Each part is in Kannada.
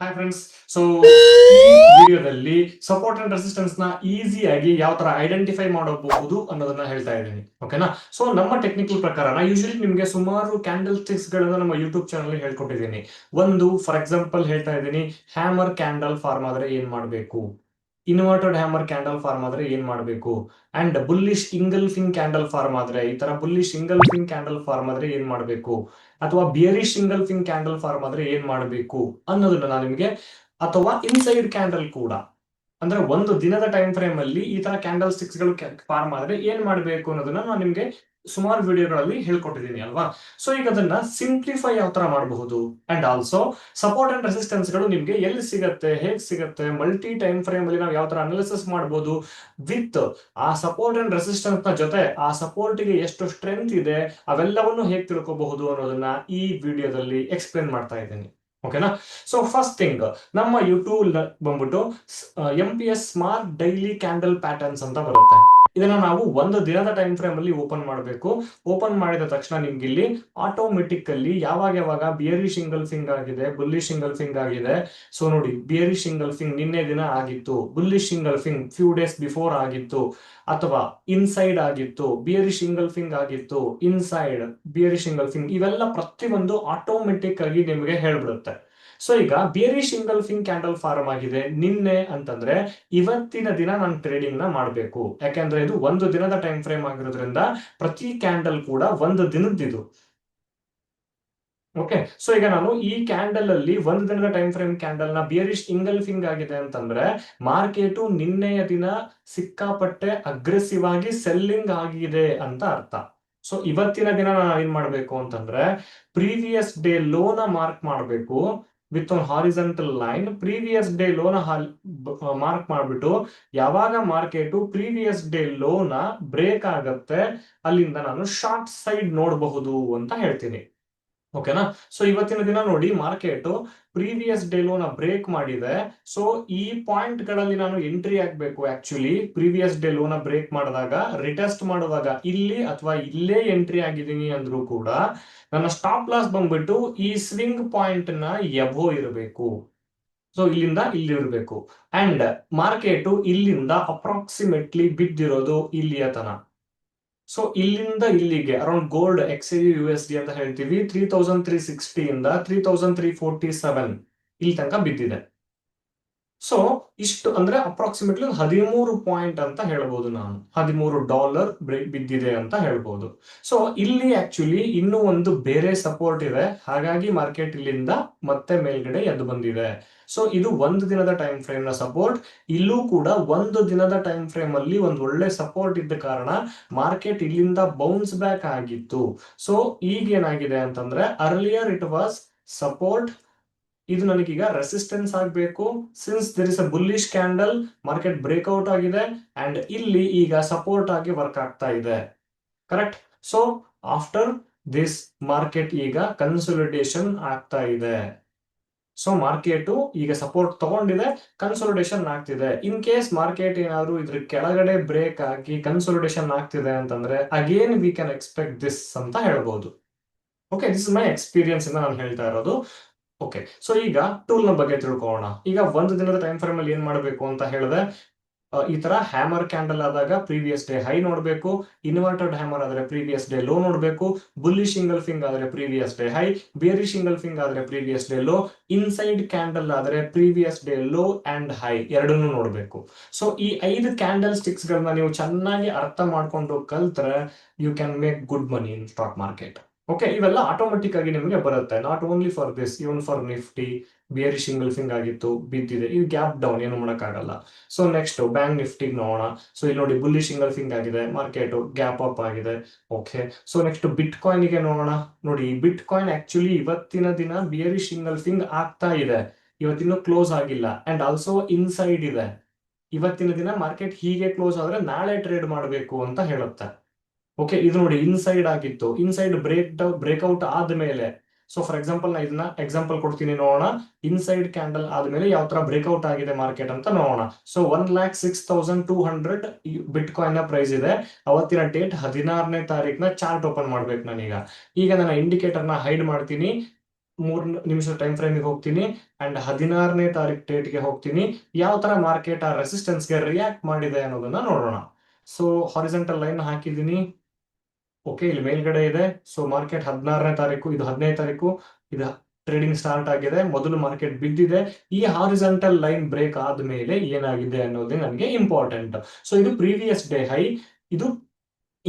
ಹಾಯ್ ಫ್ರೆಂಡ್ಸ್ ಸೊ ವಿಡಿಯೋದಲ್ಲಿ ಸಪೋರ್ಟ್ ಅಂಡ್ ರೆಸಿಸ್ಟೆನ್ಸ್ನ ಈಸಿಯಾಗಿ ಯಾವ ತರ ಐಡೆಂಟಿಫೈ ಮಾಡಬಹುದು ಅನ್ನೋದನ್ನ ಹೇಳ್ತಾ ಇದ್ದೀನಿ. ಓಕೆನಾ ಸೊ ನಮ್ಮ ಟೆಕ್ನಿಕಲ್ ಪ್ರಕಾರ ನಾ ಯೂಶಲಿ ನಿಮಗೆ ಸುಮಾರು ಕ್ಯಾಂಡಲ್ ಸ್ಟಿಕ್ಸ್ ಗಳನ್ನ ನಮ್ಮ ಯೂಟ್ಯೂಬ್ ಚಾನಲ್ ಹೇಳ್ಕೊಟ್ಟಿದ್ದೀನಿ. ಒಂದು ಫಾರ್ ಎಕ್ಸಾಂಪಲ್ ಹೇಳ್ತಾ ಇದ್ದೀನಿ ಹ್ಯಾಮರ್ ಕ್ಯಾಂಡಲ್ ಫಾರ್ಮ್ ಆದ್ರೆ ಏನ್ ಮಾಡಬೇಕು? ಇನ್ವರ್ಟೆಡ್ ಹ್ಯಾಮರ್ ಕ್ಯಾಂಡಲ್ ಫಾರ್ಮ್ ಆದ್ರೆ ಏನ್ ಮಾಡಬೇಕು? And bullish engulfing candle form ಆದ್ರೆ, ಈ ತರ ಬುಲ್ಲಿಶ್ ಇಂಗಲ್ಫಿಂಗ್ ಕ್ಯಾಂಡಲ್ ಫಾರ್ಮ್ ಆದ್ರೆ ಏನ್ ಮಾಡಬೇಕು? ಅಥವಾ ಬಿಯರಿಶ್ ಇಂಗಲ್ಫಿಂಗ್ ಕ್ಯಾಂಡಲ್ ಫಾರ್ಮ್ ಆದ್ರೆ ಏನ್ ಮಾಡಬೇಕು? ಅನ್ನೋದನ್ನ ನಾನು ನಿಮಗೆ, ಅಥವಾ ಇನ್ಸೈಡ್ ಕ್ಯಾಂಡಲ್ ಕೂಡ. ಅಂದ್ರೆ ಒಂದು ದಿನದ ಟೈಮ್ ಫ್ರೇಮ್ ಅಲ್ಲಿ ಈ ತರ ಕ್ಯಾಂಡಲ್ ಸ್ಟಿಕ್ಸ್ಗಳು ಫಾರ್ಮ್ ಆದ್ರೆ ಏನ್ ಮಾಡಬೇಕು ಅನ್ನೋದನ್ನ ನಾನು ನಿಮ್ಗೆ ಸುಮಾರು ವಿಡಿಯೋಗಳಲ್ಲಿ ಹೇಳ್ಕೊಟ್ಟಿದ್ದೀನಿ ಅಲ್ವಾ? ಸೊ ಈಗ ಅದನ್ನ ಸಿಂಪ್ಲಿಫೈ ಯಾವ ತರ ಮಾಡಬಹುದು? ಅಂಡ್ ಆಲ್ಸೋ ಸಪೋರ್ಟ್ ಅಂಡ್ ರೆಸಿಸ್ಟೆನ್ಸ್ಗಳು ನಿಮ್ಗೆ ಎಲ್ಲಿ ಸಿಗತ್ತೆ, ಹೇಗ್ ಸಿಗತ್ತೆ ಮಲ್ಟಿ ಟೈಮ್ ಫ್ರೇಮ್ ಅಲ್ಲಿ ನಾವು ಯಾವ ತರ ಅನಾಲಿಸಿಸ್ ಮಾಡಬಹುದು ವಿತ್ ಆ ಸಪೋರ್ಟ್ ಅಂಡ್ ರೆಸಿಸ್ಟೆನ್ಸ್ನ ಜೊತೆ ಆ ಸಪೋರ್ಟ್ಗೆ ಎಷ್ಟು ಸ್ಟ್ರೆಂತ್ ಇದೆ, ಅವೆಲ್ಲವನ್ನು ಹೇಗೆ ತಿಳ್ಕೋಬಹುದು ಅನ್ನೋದನ್ನ ಈ ವಿಡಿಯೋದಲ್ಲಿ ಎಕ್ಸ್ಪ್ಲೇನ್ ಮಾಡ್ತಾ ಇದ್ದೀನಿ. ಓಕೆನಾ ಸೊ ಫಸ್ಟ್ ಥಿಂಗ್ ನಮ್ಮ ಯೂಟ್ಯೂಬ್ ಬಂದ್ಬಿಟ್ಟು M P S smart daily candle patterns ಅಂತ ಬರುತ್ತೆ. ಇದನ್ನ ನಾವು ಒಂದು ದಿನದ ಟೈಮ್ ಫ್ರೇಮ್ ಅಲ್ಲಿ ಓಪನ್ ಮಾಡಬೇಕು. ಓಪನ್ ಮಾಡಿದ ತಕ್ಷಣ ನಿಮ್ಗೆ ಇಲ್ಲಿ ಆಟೋಮೆಟಿಕ್ ಅಲ್ಲಿ ಯಾವಾಗ ಯಾವಾಗ ಬಿಯರಿ ಸಿಂಗಲ್ ಸಿಂಗ್ ಆಗಿದೆ ಬುಲ್ಲಿ ಸಿಂಗಲ್ ಫಿಂಗ್ ಆಗಿದೆ. ಸೊ ನೋಡಿ ಬಿಯರಿ ಸಿಂಗಲ್ ಸಿಂಗ್ ನಿನ್ನೆ ದಿನ ಆಗಿತ್ತು bullish engulfing few days before ಆಗಿತ್ತು, ಅಥವಾ ಇನ್ಸೈಡ್ ಆಗಿತ್ತು ಬಿಯರಿ ಸಿಂಗಲ್ ಸಿಂಗ್ ಆಗಿತ್ತು ಇನ್ಸೈಡ್ ಬಿಯರಿ ಸಿಂಗಲ್ ಸಿಂಗ್ ಇವೆಲ್ಲ ಪ್ರತಿಯೊಂದು ಆಟೋಮೆಟಿಕ್ ಆಗಿ ನಿಮಗೆ ಹೇಳ್ಬಿಡುತ್ತೆ. ಸೊ ಈಗ ಬೇರೆ ಸಿಂಗಲ್ ಫಿಂಗ್ ಕ್ಯಾಂಡಲ್ ಫಾರ್ಮ್ ಆಗಿದೆ. ನಿನ್ನೆ ಅಂತಂದ್ರೆ ಇವತ್ತಿನ ದಿನ ನಾನು ಟ್ರೇಡಿಂಗ್ನ ಮಾಡಬೇಕು. ಯಾಕೆಂದ್ರೆ ಇದು ಒಂದು ದಿನದ ಟೈಮ್ ಫ್ರೇಮ್ ಆಗಿರೋದ್ರಿಂದ ಪ್ರತಿ ಕ್ಯಾಂಡಲ್ ಕೂಡ ಒಂದು ದಿನದ್ದಿದು ಓಕೆ ಸೊ ಈಗ ನಾನು ಈ ಕ್ಯಾಂಡಲ್ ಅಲ್ಲಿ ಒಂದು ದಿನದ ಟೈಮ್ ಫ್ರೇಮ್ ಕ್ಯಾಂಡಲ್ನ ಬಿಯರಿಶ್ ಇಂಗಲ್ಫಿಂಗ್ ಆಗಿದೆ ಅಂತಂದ್ರೆ ಮಾರ್ಕೆಟು ನಿನ್ನೆಯ ದಿನ ಸಿಕ್ಕಾಪಟ್ಟೆ ಅಗ್ರೆಸಿವ್ ಆಗಿ ಸೆಲ್ಲಿಂಗ್ ಆಗಿದೆ ಅಂತ ಅರ್ಥ. ಸೊ ಇವತ್ತಿನ ದಿನ ನಾನು ಏನ್ ಮಾಡ್ಬೇಕು ಅಂತಂದ್ರೆ ಪ್ರೀವಿಯಸ್ ಡೇ ಲೋನ ಮಾರ್ಕ್ ಮಾಡಬೇಕು. With one horizontal line previous day loan mark ಮಾಡ್ಬಿಟ್ಟು ಯಾವಾಗ ಮಾರ್ಕೆಟು ಪ್ರೀವಿಯಸ್ ಡೇ ಲೋನ ಬ್ರೇಕ್ ಆಗತ್ತೆ ಅಲ್ಲಿಂದ ನಾನು ಶಾರ್ಟ್ ಸೈಡ್ ನೋಡಬಹುದು ಅಂತ ಹೇಳ್ತೀನಿ. ಓಕೆನಾ ಸೊ ಇವತ್ತಿನ ದಿನ ನೋಡಿ ಮಾರ್ಕೆಟ್ ಪ್ರೀವಿಯಸ್ ಡೇ ಲೋನ ಬ್ರೇಕ್ ಮಾಡಿದೆ. ಸೊ ಈ ಪಾಯಿಂಟ್ಗಳಲ್ಲಿ ನಾನು ಎಂಟ್ರಿ ಆಗ್ಬೇಕು ಆಕ್ಚುಲಿ ಪ್ರೀವಿಯಸ್ ಡೇ ಲೋನ ಬ್ರೇಕ್ ಮಾಡಿದಾಗ ರಿಟೆಸ್ಟ್ ಮಾಡುವಾಗ ಇಲ್ಲಿ ಅಥವಾ ಇಲ್ಲೇ ಎಂಟ್ರಿ ಆಗಿದ್ದೀನಿ ಅಂದ್ರೂ ಕೂಡ, ನನ್ನ ಸ್ಟಾಪ್ ಲಾಸ್ ಬಂದ್ಬಿಟ್ಟು ಈ ಸ್ವಿಂಗ್ ಪಾಯಿಂಟ್ನ ಎಬೋ ಇರಬೇಕು. ಸೊ ಇಲ್ಲಿಂದ ಇಲ್ಲಿ ಇರಬೇಕು. ಅಂಡ್ ಮಾರ್ಕೆಟ್ ಇಲ್ಲಿಂದ ಅಪ್ರಾಕ್ಸಿಮೇಟ್ಲಿ ಬಿದ್ದಿರೋದು ಇಲ್ಲಿಯ ತನ ಸೊ ಇಲ್ಲಿಂದ ಇಲ್ಲಿಗೆ around gold X U S D ಅಂತ ಹೇಳ್ತೀವಿ ತ್ರೀ ತೌಸಂಡ್ ತ್ರೀ ಸಿಕ್ಸ್ಟಿ ಇಂದ three thousand three forty seven ಇಲ್ಲಿ ತನಕ ಬಿದ್ದಿದೆ. ಸೊ ಇಷ್ಟು ಅಂದ್ರೆ ಅಪ್ರಾಕ್ಸಿಮೇಟ್ಲಿ ಹದಿಮೂರು ಪಾಯಿಂಟ್ ಅಂತ ಹೇಳ್ಬೋದು ನಾನು. ಹದಿಮೂರು ಡಾಲರ್ ಬಿದ್ದಿದೆ ಅಂತ ಹೇಳ್ಬೋದು. ಸೊ ಇಲ್ಲಿ ಆಕ್ಚುಲಿ ಇನ್ನೂ ಒಂದು ಬೇರೆ ಸಪೋರ್ಟ್ ಇದೆ. ಹಾಗಾಗಿ ಮಾರ್ಕೆಟ್ ಇಲ್ಲಿಂದ ಮತ್ತೆ ಮೇಲ್ಗಡೆ ಎದ್ದು ಬಂದಿದೆ. ಸೊ ಇದು ಒಂದು ದಿನದ ಟೈಮ್ ಫ್ರೇಮ್ನ ಸಪೋರ್ಟ್ ಇಲ್ಲೂ ಕೂಡ ಒಂದು ದಿನದ ಟೈಮ್ ಫ್ರೇಮ್ ಅಲ್ಲಿ ಒಂದು ಒಳ್ಳೆ ಸಪೋರ್ಟ್ ಇದ್ದ ಕಾರಣ ಮಾರ್ಕೆಟ್ ಇಲ್ಲಿಂದ ಬೌನ್ಸ್ ಬ್ಯಾಕ್ ಆಗಿತ್ತು. ಸೊ ಈಗ ಏನಾಗಿದೆ ಅಂತಂದ್ರೆ ಅರ್ಲಿಯರ್ ಇಟ್ ವಾಸ್ ಸಪೋರ್ಟ್ ಇದು ನನಗೀಗ ರೆಸಿಸ್ಟೆನ್ಸ್ ಆಗಬೇಕು. Since there is a bullish candle market breakout ಆಗಿದೆ. ಅಂಡ್ ಇಲ್ಲಿ ಈಗ ಸಪೋರ್ಟ್ ಆಗಿ ವರ್ಕ್ ಆಗ್ತಾ ಇದೆ. Correct so after this market ಈಗ ಕನ್ಸೋಲಿಡೇಷನ್ ಆಗ್ತಾ ಇದೆ. ಸೊ ಮಾರ್ಕೆಟ್ ಈಗ ಸಪೋರ್ಟ್ ತಗೊಂಡಿದೆ ಕನ್ಸೋಲಿಡೇಷನ್ ಆಗ್ತಿದೆ. ಇನ್ ಕೇಸ್ ಮಾರ್ಕೆಟ್ ಏನಾದ್ರು ಇದ್ರ ಕೆಳಗಡೆ ಬ್ರೇಕ್ ಆಗಿ ಕನ್ಸೋಲಿಡೇಷನ್ ಆಗ್ತಿದೆ ಅಂತಂದ್ರೆ again we can expect this ಅಂತ ಹೇಳ್ಬೋದು. ಓಕೆ ದಿಸ್ ಮೈ ಎಕ್ಸ್ಪೀರಿಯನ್ಸ್ ಇಂದ ನಾನು ಹೇಳ್ತಾ ಇರೋದು. ಓಕೆ ಸೊ ಈಗ ಟೂಲ್ನ ಬಗ್ಗೆ ತಿಳ್ಕೊಳ್ಳೋಣ. ಈಗ ಒಂದು ದಿನದ ಟೈಮ್ ಫ್ರೇಮ್ ಅಲ್ಲಿ ಏನ್ ಮಾಡಬೇಕು ಅಂತ ಹೇಳಿದ್ರೆ ಈ ತರ ಹ್ಯಾಮರ್ ಕ್ಯಾಂಡಲ್ ಆದಾಗ ಪ್ರೀವಿಯಸ್ ಡೇ ಹೈ ನೋಡಬೇಕು ಇನ್ವರ್ಟೆಡ್ ಹ್ಯಾಮರ್ ಆದ್ರೆ ಪ್ರೀವಿಯಸ್ ಡೇ ಲೋ ನೋಡಬೇಕು ಬುಲ್ಲಿ ಸಿಂಗಲ್ ಫಿಂಗ್ ಆದ್ರೆ previous day high bearish engulfing ಆದ್ರೆ previous day low inside candle ಆದ್ರೆ previous day low and high ಎರಡನ್ನೂ ನೋಡಬೇಕು. ಸೊ ಈ ಐದು ಕ್ಯಾಂಡಲ್ ಸ್ಟಿಕ್ಸ್ ಗಳನ್ನ ನೀವು ಚೆನ್ನಾಗಿ ಅರ್ಥ ಮಾಡ್ಕೊಂಡು ಕಲ್ತ್ರೆ you can make good money in stock market okay ಇವೆಲ್ಲ ಆಟೋಮೆಟಿಕ್ ಆಗಿ ನಿಮಗೆ ಬರುತ್ತೆ. Not only for this even for Nifty bearish engulfing ಆಗಿತ್ತು, ಬಿದ್ದಿದೆ. ಇದು ಗ್ಯಾಪ್ ಡೌನ್ ಏನು ಮಾಡೋಕ್ಕಾಗಲ್ಲ. ಸೊ ನೆಕ್ಸ್ಟ್ ಬ್ಯಾಂಕ್ ನಿಫ್ಟಿಗೆ ನೋಡೋಣ. ಸೊ ಇಲ್ಲಿ ನೋಡಿ ಬುಲ್ಲಿ ಸಿಂಗಲ್ ಫಿಂಗ್ ಆಗಿದೆ ಮಾರ್ಕೆಟ್ ಗ್ಯಾಪ್ ಅಪ್ ಆಗಿದೆ. ಓಕೆ ಸೊ ನೆಕ್ಸ್ಟ್ ಬಿಟ್ ಕಾಯಿನ್ಗೆ ನೋಡೋಣ. ನೋಡಿ ಬಿಟ್ ಕಾಯಿನ್ ಆಕ್ಚುಲಿ ಇವತ್ತಿನ ದಿನ ಬಿಯರಿ ಸಿಂಗಲ್ ಫಿಂಗ್ ಆಗ್ತಾ ಇದೆ. ಇವತ್ತಿನ ಕ್ಲೋಸ್ ಆಗಿಲ್ಲ. ಅಂಡ್ ಆಲ್ಸೋ ಇನ್ಸೈಡ್ ಇದೆ. ಇವತ್ತಿನ ದಿನ ಮಾರ್ಕೆಟ್ ಹೀಗೆ ಕ್ಲೋಸ್ ಆದ್ರೆ ನಾಳೆ ಟ್ರೇಡ್ ಮಾಡಬೇಕು ಅಂತ ಹೇಳುತ್ತೆ. ಓಕೆ ಇದು ನೋಡಿ ಇನ್ಸೈಡ್ ಆಗಿತ್ತು. ಇನ್ಸೈಡ್ ಬ್ರೇಕ್ ಬ್ರೇಕ್ಔಟ್ ಆದ್ಮೇಲೆ ಸೊ ಫಾರ್ ಎಕ್ಸಾಂಪಲ್ ನಾ ಇದನ್ನ ಎಕ್ಸಾಂಪಲ್ ಕೊಡ್ತೀನಿ ನೋಡೋಣ. ಇನ್ಸೈಡ್ ಕ್ಯಾಂಡಲ್ ಆದ್ಮೇಲೆ ಯಾವ ತರ ಬ್ರೇಕ್ಔಟ್ ಆಗಿದೆ ಮಾರ್ಕೆಟ್ ಅಂತ ನೋಡೋಣ. So one lakh six thousand two hundred bit ಕಾಯಿನ್ನ price ಇದೆ. ಅವತ್ತಿನ ಡೇಟ್ ಹದಿನಾರನೇ ತಾರೀಕ್ನ ಚಾರ್ಟ್ ಓಪನ್ ಮಾಡ್ಬೇಕು ನಾನೀಗ. ಈಗ ನಾನು ಇಂಡಿಕೇಟರ್ನ ಹೈಡ್ ಮಾಡ್ತೀನಿ. ಮೂರ್ ನಿಮಿಷ ಟೈಮ್ ಫ್ರೇಮಿಗೆ ಹೋಗ್ತೀನಿ. ಅಂಡ್ ಹದಿನಾರನೇ ತಾರೀಕು ಡೇಟ್ಗೆ ಹೋಗ್ತೀನಿ. ಯಾವ ತರ ಮಾರ್ಕೆಟ್ ಆ ರೆಸಿಸ್ಟೆನ್ಸ್ಗೆ ರಿಯಾಕ್ಟ್ ಮಾಡಿದೆ ಅನ್ನೋದನ್ನ ನೋಡೋಣ. ಸೊ ಹಾರಿಸೆಂಟಲ್ ಲೈನ್ ಹಾಕಿದ್ದೀನಿ. ಓಕೆ ಇಲ್ಲಿ ಮೇಲ್ಗಡೆ ಇದೆ. ಸೊ ಮಾರ್ಕೆಟ್ ಹದಿನಾರನೇ ತಾರೀಕು, ಇದು ಹದಿನೈದು ತಾರೀಕು, ಇದು ಟ್ರೇಡಿಂಗ್ ಸ್ಟಾರ್ಟ್ ಆಗಿದೆ. ಮೊದಲು ಮಾರ್ಕೆಟ್ ಬಿದ್ದಿದೆ. ಈ ಹಾರಿಸೆಂಟಲ್ ಲೈನ್ ಬ್ರೇಕ್ ಆದ್ಮೇಲೆ ಏನಾಗಿದೆ ಅನ್ನೋದೇ ನನಗೆ ಇಂಪಾರ್ಟೆಂಟ್ ಸೊ ಇದು ಪ್ರೀವಿಯಸ್ ಡೇ ಹೈ ಇದು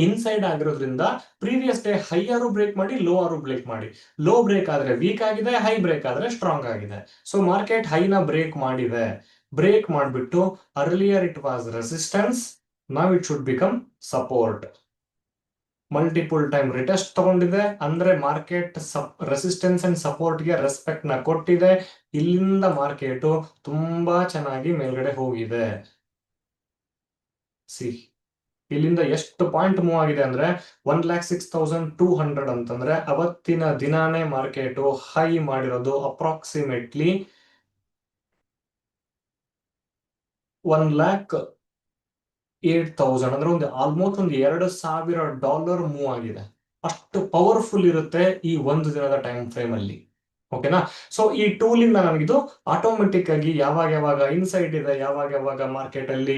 ಇನ್ಸೈಡ್ ಆಗಿರೋದ್ರಿಂದ ಪ್ರೀವಿಯಸ್ ಡೇ ಹೈ ಆರು ಬ್ರೇಕ್ ಮಾಡಿ ಲೋ ಆರು ಬ್ರೇಕ್ ಮಾಡಿ. ಲೋ ಬ್ರೇಕ್ ಆದ್ರೆ ವೀಕ್ ಆಗಿದೆ ಹೈ ಬ್ರೇಕ್ ಆದ್ರೆ ಸ್ಟ್ರಾಂಗ್ ಆಗಿದೆ. ಸೊ ಮಾರ್ಕೆಟ್ ಹೈನ ಬ್ರೇಕ್ ಮಾಡಿದೆ. ಬ್ರೇಕ್ ಮಾಡಿಬಿಟ್ಟು ಅರ್ಲಿಯರ್ ಇಟ್ ವಾಸ್ ರೆಸಿಸ್ಟೆನ್ಸ್ ನಾವ್ it should become support multiple time retest ತಗೊಂಡಿದೆ. ಅಂದ್ರೆ ಮಾರ್ಕೆಟ್ ರೆಸಿಸ್ಟೆನ್ಸ್ ಅಂಡ್ ಸಪೋರ್ಟ್ಗೆ ರೆಸ್ಪೆಕ್ಟ್ನ ಕೊಟ್ಟಿದೆ. ಇಲ್ಲಿಂದ ಮಾರ್ಕೆಟ್ ತುಂಬಾ ಚೆನ್ನಾಗಿ ಮೇಲ್ಗಡೆ ಹೋಗಿದೆ. ಸಿ, ಇಲ್ಲಿಂದ ಎಷ್ಟು ಪಾಯಿಂಟ್ ಮೂವ್ ಆಗಿದೆ ಅಂದ್ರೆ one lakh six thousand two hundred ಅಂತಂದ್ರೆ ಅವತ್ತಿನ ದಿನಾನೇ ಮಾರ್ಕೆಟ್ ಹೈ ಮಾಡಿರೋದು approximately one lakh eight thousand ಅಂದ್ರೆ ಒಂದು ಆಲ್ಮೋಸ್ಟ್ ಒಂದು ಎರಡು ಸಾವಿರ ಡಾಲರ್ ಮೂವ್ ಆಗಿದೆ. ಅಷ್ಟು ಪವರ್ಫುಲ್ ಇರುತ್ತೆ ಈ ಒಂದು ದಿನದ ಟೈಮ್ ಫ್ರೇಮ್ ಅಲ್ಲಿ. ಓಕೆನಾ ಸೊ ಈ ಟೂಲ್ ಇಂದ ನನಗಿದು ಆಟೋಮೆಟಿಕ್ ಆಗಿ ಯಾವಾಗ ಯಾವಾಗ ಇನ್ಸೈಟ್ ಇದೆ, ಯಾವಾಗ ಯಾವಾಗ ಮಾರ್ಕೆಟ್ ಅಲ್ಲಿ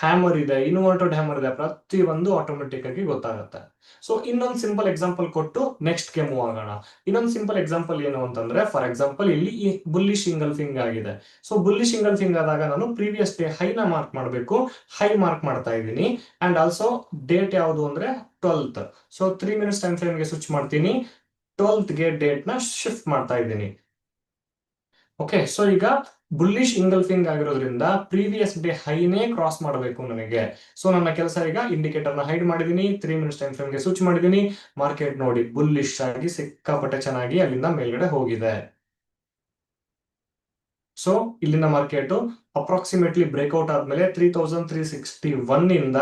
ಹ್ಯಾಮರ್ ಇದೆ ಇನ್ವರ್ಟೆಡ್ ಹ್ಯಾಮರ್ ಇದೆ ಪ್ರತಿ ಒಂದು ಆಟೋಮೆಟಿಕ್ ಆಗಿ ಗೊತ್ತಾಗುತ್ತೆ. ಸೊ ಇನ್ನೊಂದು ಸಿಂಪಲ್ ಎಕ್ಸಾಂಪಲ್ ಕೊಟ್ಟು ನೆಕ್ಸ್ಟ್ಗೆ ಮೂವ್ ಆಗೋಣ. ಇನ್ನೊಂದು ಸಿಂಪಲ್ ಎಕ್ಸಾಂಪಲ್ ಏನು ಅಂತಂದ್ರೆ ಫಾರ್ ಎಕ್ಸಾಂಪಲ್ ಇಲ್ಲಿ ಈ ಬುಲ್ಲಿ ಸಿಂಗಲ್ ಫಿಂಗ್ ಆಗಿದೆ. ಸೊ ಬುಲ್ಲಿ ಸಿಂಗಲ್ ಫಿಂಗ್ ಆದಾಗ ನಾನು ಪ್ರೀವಿಯಸ್ ಡೇ ಹೈನ ಮಾರ್ಕ್ ಮಾಡಬೇಕು ಹೈ ಮಾರ್ಕ್ ಮಾಡ್ತಾ ಇದ್ದೀನಿ. ಅಂಡ್ ಆಲ್ಸೋ ಡೇಟ್ ಯಾವುದು ಅಂದ್ರೆ twelfth so three minutes time ಫ್ರೇಮ್ಗೆ switch ಮಾಡ್ತೀನಿ. ಟ್ವೆಲ್ತ್ಗೆ ಡೇಟ್ನ ಶಿಫ್ಟ್ ಮಾಡ್ತಾ ಇದ್ದೀನಿ. ಓಕೆ ಸೊ ಈಗ ಬುಲ್ಲಿಶ್ ಇಂಗಲ್ಫಿಂಗ್ ಆಗಿರೋದ್ರಿಂದ ಪ್ರೀವಿಯಸ್ ಡೇ ಹೈನೇ ಕ್ರಾಸ್ ಮಾಡಬೇಕು ನನಗೆ. ಸೊ ನನ್ನ ಕೆಲಸ ಈಗ ಇಂಡಿಕೇಟರ್ನ ಹೈಡ್ ಮಾಡಿದೀನಿ ತ್ರೀ ಮಿನಿಟ್ಸ್ ಟೈಮ್ ಫ್ರೇಮ್ಗೆ ಸ್ವಿಚ್ ಮಾಡಿದೀನಿ ಮಾರ್ಕೆಟ್ ನೋಡಿ ಬುಲ್ಲಿಶ್ ಆಗಿ ಸಿಕ್ಕಾಪಟ್ಟೆ ಚೆನ್ನಾಗಿ ಅಲ್ಲಿಂದ ಮೇಲ್ಗಡೆ ಹೋಗಿದೆ. ಸೊ ಇಲ್ಲಿನ ಮಾರ್ಕೆಟ್ ಅಪ್ರಾಕ್ಸಿಮೇಟ್ಲಿ ಬ್ರೇಕ್ಔಟ್ ಆದ್ಮೇಲೆ three thousand three sixty one ಇಂದ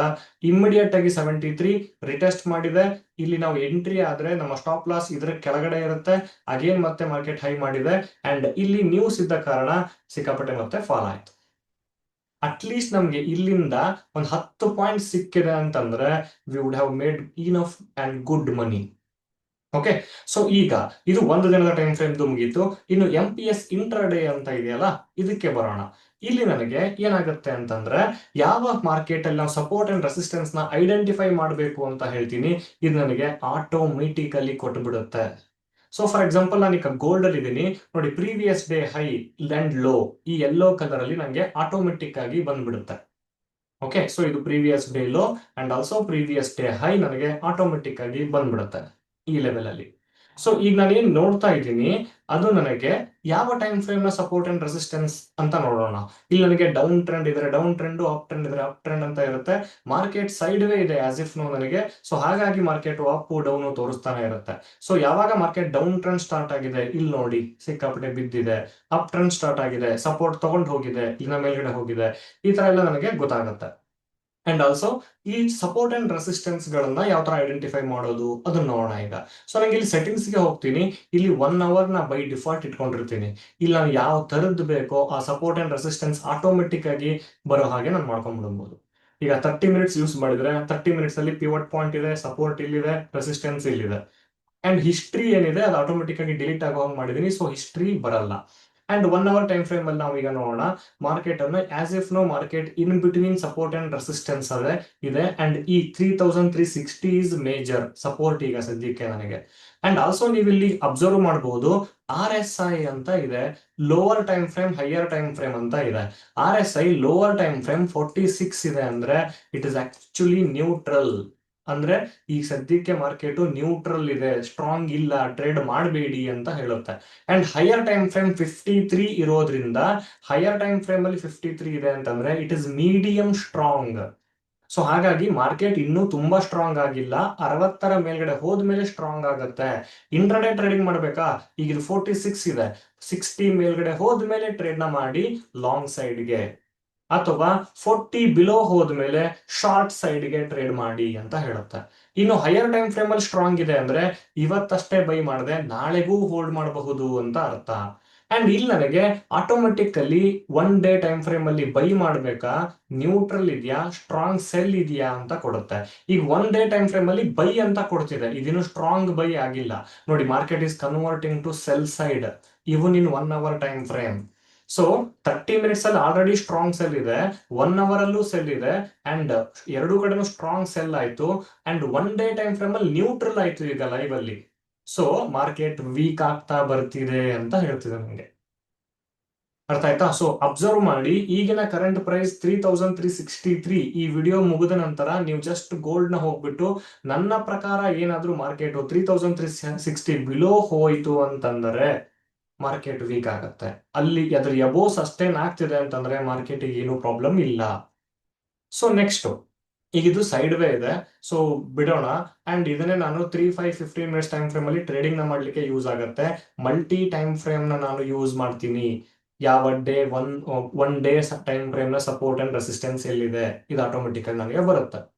ಇಮಿಡಿಯೇಟ್ ಆಗಿ ಸೆವೆಂಟಿ ತ್ರೀ ರಿಟೆಸ್ಟ್ ಮಾಡಿದೆ. ಇಲ್ಲಿ ನಾವು ಎಂಟ್ರಿ ಆದ್ರೆ ನಮ್ಮ ಸ್ಟಾಪ್ ಲಾಸ್ ಇದ್ರ ಕೆಳಗಡೆ ಇರುತ್ತೆ. ಅಗೇನ್ ಮತ್ತೆ ಮಾರ್ಕೆಟ್ ಹೈ ಮಾಡಿದೆ. ಅಂಡ್ ಇಲ್ಲಿ ನ್ಯೂಸ್ ಇದ್ದ ಕಾರಣ ಸಿಕ್ಕಾಪಟ್ಟೆ ಮತ್ತೆ ಫಾಲ್ ಆಯ್ತು. ಅಟ್ ಲೀಸ್ಟ್ ನಮ್ಗೆ ಇಲ್ಲಿಂದ ಒಂದ್ ಹತ್ತು ಪಾಯಿಂಟ್ ಸಿಕ್ಕಿದೆ ಅಂತಂದ್ರೆ we would have made enough and good money okay so ಈಗ ಇದು ಒಂದು ದಿನದ ಟೈಮ್ ಫ್ರೇಮ್ ಮುಗೀತು. ಇನ್ನು M P S intraday ಅಂತ ಇದೆಯಲ್ಲ, ಇದಕ್ಕೆ ಬರೋಣ. ಇಲ್ಲಿ ನನಗೆ ಏನಾಗುತ್ತೆ ಅಂತಂದ್ರೆ ಯಾವ ಮಾರ್ಕೆಟ್ ಅಲ್ಲಿ ನಾವು ಸಪೋರ್ಟ್ ಅಂಡ್ ರೆಸಿಸ್ಟೆನ್ಸ್ನ ಐಡೆಂಟಿಫೈ ಮಾಡಬೇಕು ಅಂತ ಹೇಳ್ತೀನಿ, ಇದು ನನಗೆ ಆಟೋಮೆಟಿಕಲಿ ಕೊಟ್ಟು ಬಿಡುತ್ತೆ ಸೊ ಫಾರ್ ಎಕ್ಸಾಂಪಲ್ ನಾನು ಈಗ ಗೋಲ್ಡ್ ಅಲ್ಲಿ ಇದ್ದೀನಿ ನೋಡಿ previous day high and low ಈ ಎಲ್ಲೋ ಕಲರ್ ಅಲ್ಲಿ ನನಗೆ ಆಟೋಮೆಟಿಕ್ ಆಗಿ ಬಂದ್ಬಿಡುತ್ತೆ. ಓಕೆ ಸೊ ಇದು previous day low and also previous day high ನನಗೆ ಆಟೋಮೆಟಿಕ್ ಆಗಿ ಬಂದ್ಬಿಡುತ್ತೆ. ಈ ಲೆವೆಲ್ ಅಲ್ಲಿ. ಸೊ ಈಗ ನಾನು ಏನ್ ನೋಡ್ತಾ ಇದ್ದೀನಿ, ಅದು ನನಗೆ ಯಾವ ಟೈಮ್ ಫ್ರೇಮ್ನ ಸಪೋರ್ಟ್ ಅಂಡ್ ರೆಸಿಸ್ಟೆನ್ಸ್ ಅಂತ ನೋಡೋಣ. ಇಲ್ಲಿ ನನಗೆ ಡೌನ್ ಟ್ರೆಂಡ್ ಇದ್ರೆ ಡೌನ್ ಟ್ರೆಂಡ್ ಅಪ್ ಟ್ರೆಂಡ್ ಇದ್ರೆ ಅಪ್ ಟ್ರೆಂಡ್ ಅಂತ ಇರುತ್ತೆ. ಮಾರ್ಕೆಟ್ ಸೈಡ್ ವೇ ಇದೆ ಆಸ್ ಇಫ್ ನೋ ನನಗೆ. ಸೊ ಹಾಗಾಗಿ ಮಾರ್ಕೆಟ್ ಅಪ್ ಡೌನ್ ತೋರಿಸ್ತಾನೆ ಇರುತ್ತೆ. ಸೊ ಯಾವಾಗ ಮಾರ್ಕೆಟ್ ಡೌನ್ ಟ್ರೆಂಡ್ ಸ್ಟಾರ್ಟ್ ಆಗಿದೆ? ಇಲ್ಲಿ ನೋಡಿ, ಸಿಕ್ಕಾಪಟ್ಟೆ ಬಿದ್ದಿದೆ. ಅಪ್ ಟ್ರೆಂಡ್ ಸ್ಟಾರ್ಟ್ ಆಗಿದೆ. ಸಪೋರ್ಟ್ ತಗೊಂಡು ಹೋಗಿದೆ. ಇನ್ನ ಮೇಲ್ಗಡೆ ಹೋಗಿದೆ. ಈ ತರ ಎಲ್ಲ ನನಗೆ ಗೊತ್ತಾಗುತ್ತೆ. ಅಂಡ್ ಆಲ್ಸೋ ಈ ಸಪೋರ್ಟ್ ಅಂಡ್ ರೆಸಿಸ್ಟೆನ್ಸ್ ಗಳನ್ನ ಯಾವ ತರ ಐಡೆಂಟಿಫೈ ಮಾಡೋದು, ಅದನ್ನ ನೋಡೋಣ ಈಗ. ಸೊ ನಂಗೆ ಇಲ್ಲಿ ಸೆಟ್ಟಿಂಗ್ಸ್ಗೆ ಹೋಗ್ತೀನಿ. ಇಲ್ಲಿ ಒನ್ ಅವರ್ನ ಬೈ ಡಿಫಾಲ್ಟ್ ಇಟ್ಕೊಂಡಿರ್ತೀನಿ. ಇಲ್ಲಿ ನಾನು ಯಾವ ತರದ್ ಬೇಕೋ ಆ ಸಪೋರ್ಟ್ ಅಂಡ್ ರೆಸಿಸ್ಟೆನ್ಸ್ ಆಟೋಮೆಟಿಕ್ ಆಗಿ ಬರೋ ಹಾಗೆ ನಾನು ಮಾಡ್ಕೊಂಡ್ಬಿಡ್ಬೋದು ಈಗ ತರ್ಟಿ ಮಿನಿಟ್ಸ್ ಯೂಸ್ ಮಾಡಿದ್ರೆ ತರ್ಟಿ ಮಿನಿಟ್ಸ್ ಅಲ್ಲಿ ಪಿವಟ್ ಪಾಯಿಂಟ್ ಇದೆ ಸಪೋರ್ಟ್ ಇಲ್ಲಿದೆ ರೆಸಿಸ್ಟೆನ್ಸ್ ಇಲ್ಲಿದೆ. ಅಂಡ್ ಹಿಸ್ಟ್ರಿ ಏನಿದೆ, ಅದು ಆಟೋಮೆಟಿಕ್ ಆಗಿ ಡಿಲೀಟ್ ಆಗೋ ಹಾಗೆ ಮಾಡಿದೀನಿ. ಸೊ ಹಿಸ್ಟ್ರಿ ಬರಲ್ಲ. And one hour time frame ಅಲ್ಲಿ ನಾವು ಈಗ ನೋಡೋಣ. ಮಾರ್ಕೆಟ್ ಅನ್ನು as if no market in between support and resistance ಅದೇ ಇದೆ. ಅಂಡ್ ಈ three thousand three sixty is major support ಈಗ ಸದ್ಯಕ್ಕೆ ನನಗೆ. ಅಂಡ್ ಆಲ್ಸೋ ನೀವು ಇಲ್ಲಿ ಅಬ್ಸರ್ವ್ ಮಾಡಬಹುದು ಆರ್ ಎಸ್ ಐ ಅಂತ ಇದೆ. Lower time frame higher time frame ಅಂತ ಇದೆ. R S I lower time frame forty six ಇದೆ ಅಂದ್ರೆ ಇಟ್ ಇಸ್ ಆಕ್ಚುಲಿ ನ್ಯೂಟ್ರಲ್ ಅಂದ್ರೆ ಈ ಸದ್ಯಕ್ಕೆ ಮಾರ್ಕೆಟ್ ನ್ಯೂಟ್ರಲ್ ಇದೆ ಸ್ಟ್ರಾಂಗ್ ಇಲ್ಲ, ಟ್ರೇಡ್ ಮಾಡಬೇಡಿ ಅಂತ ಹೇಳುತ್ತೆ. And higher time frame fifty three ಇರೋದ್ರಿಂದ ಹೈಯರ್ ಟೈಮ್ ಫ್ರೇಮ್ ಅಲ್ಲಿ ಫಿಫ್ಟಿ ತ್ರೀ ಇದೆ ಅಂತಂದ್ರೆ it is medium strong so ಹಾಗಾಗಿ ಮಾರ್ಕೆಟ್ ಇನ್ನೂ ತುಂಬಾ ಸ್ಟ್ರಾಂಗ್ ಆಗಿಲ್ಲ. ಅರವತ್ತರ ಮೇಲ್ಗಡೆ ಹೋದ್ಮೇಲೆ ಸ್ಟ್ರಾಂಗ್ ಆಗುತ್ತೆ. ಇಂಟ್ರಡೇ ಟ್ರೇಡಿಂಗ್ ಮಾಡ್ಬೇಕಾ? ಈಗ ಇದು ಫೋರ್ಟಿ ಸಿಕ್ಸ್ ಇದೆ. ಸಿಕ್ಸ್ಟಿ ಮೇಲ್ಗಡೆ ಹೋದ್ಮೇಲೆ ಟ್ರೇಡ್ನ ಮಾಡಿ ಲಾಂಗ್ ಸೈಡ್ಗೆ ಅಥವಾ ಫೋರ್ಟಿ ಬಿಲೋ ಹೋದ್ಮೇಲೆ ಶಾರ್ಟ್ ಸೈಡ್ಗೆ ಟ್ರೇಡ್ ಮಾಡಿ ಅಂತ ಹೇಳುತ್ತೆ. ಇನ್ನು ಹೈಯರ್ ಟೈಮ್ ಫ್ರೇಮ್ ಅಲ್ಲಿ ಸ್ಟ್ರಾಂಗ್ ಇದೆ ಅಂದ್ರೆ ಇವತ್ತಷ್ಟೇ ಬೈ ಮಾಡದೆ ನಾಳೆಗೂ ಹೋಲ್ಡ್ ಮಾಡಬಹುದು ಅಂತ ಅರ್ಥ. ಅಂಡ್ ಇಲ್ಲಿ ನನಗೆ automatically one day time frame ಅಲ್ಲಿ ಬೈ ಮಾಡ್ಬೇಕಾ, ನ್ಯೂಟ್ರಲ್ ಇದೆಯಾ, ಸ್ಟ್ರಾಂಗ್ ಸೆಲ್ ಇದೆಯಾ ಅಂತ ಕೊಡುತ್ತೆ. ಈಗ ಒನ್ ಡೇ ಟೈಮ್ ಫ್ರೇಮ್ ಅಲ್ಲಿ ಬೈ ಅಂತ ಕೊಡ್ತಿದೆ, ಇದಿನ್ನು ಸ್ಟ್ರಾಂಗ್ ಬೈ ಆಗಿಲ್ಲ. ನೋಡಿ, market is converting to sell side even in one hour time frame. So thirty minutes ಅಲ್ಲಿ ಆಲ್ರೆಡಿ ಸ್ಟ್ರಾಂಗ್ ಸೆಲ್ ಇದೆ. ಒನ್ ಅವರ್ ಅಲ್ಲೂ ಸೆಲ್ ಇದೆ. ಅಂಡ್ ಎರಡು ಕಡೆನೂ ಸ್ಟ್ರಾಂಗ್ ಸೆಲ್ ಆಯ್ತು. And one day time frame ಅಲ್ಲಿ ನ್ಯೂಟ್ರಲ್ ಆಯ್ತು ಈಗ ಲೈವ್ ಅಲ್ಲಿ. ಸೊ ಮಾರ್ಕೆಟ್ ವೀಕ್ ಆಗ್ತಾ ಬರ್ತಿದೆ ಅಂತ ಹೇಳ್ತಿದೆ ನನಗೆ ಅರ್ಥ ಆಯ್ತಾ? ಸೊ ಅಬ್ಸರ್ವ್ ಮಾಡಿ. ಈಗಿನ current price three thousand three sixty three ಈ ವಿಡಿಯೋ ಮುಗಿದ ನಂತರ ನೀವು ಜಸ್ಟ್ ಗೋಲ್ಡ್ನ ಹೋಗ್ಬಿಟ್ಟು ನನ್ನ ಪ್ರಕಾರ ಏನಾದ್ರೂ market three thousand three sixty below ಹೋಯ್ತು ಅಂತಂದರೆ ಮಾರ್ಕೆಟ್ ವೀಕ್ ಆಗುತ್ತೆ. ಅಲ್ಲಿ ಅದ್ರ ಎಬೋ ಸಸ್ಟೈನ್ ಆಗ್ತಿದೆ ಅಂತಂದ್ರೆ ಮಾರ್ಕೆಟ್ ಏನು ಪ್ರಾಬ್ಲಮ್ ಇಲ್ಲ. ಸೊ ನೆಕ್ಸ್ಟ್ ಈಗ ಇದು ಸೈಡ್ ವೇ ಇದೆ. ಸೊ ಬಿಡೋಣ. ಅಂಡ್ ಇದನ್ನೇ ನಾನು three five fifteen minutes time frame ಅಲ್ಲಿ ಟ್ರೇಡಿಂಗ್ನ ಮಾಡ್ಲಿಕ್ಕೆ ಯೂಸ್ ಆಗುತ್ತೆ. ಮಲ್ಟಿ ಟೈಮ್ ಫ್ರೇಮ್ನ ನಾನು ಯೂಸ್ ಮಾಡ್ತೀನಿ. ಯಾವ day one one day time ಫ್ರೇಮ್ನ support and resistance ಎಲ್ಲಿದೆ? ಇದು ಆಟೋಮೆಟಿಕ್ ಆಗಿ ನನಗೆ ಬರುತ್ತೆ.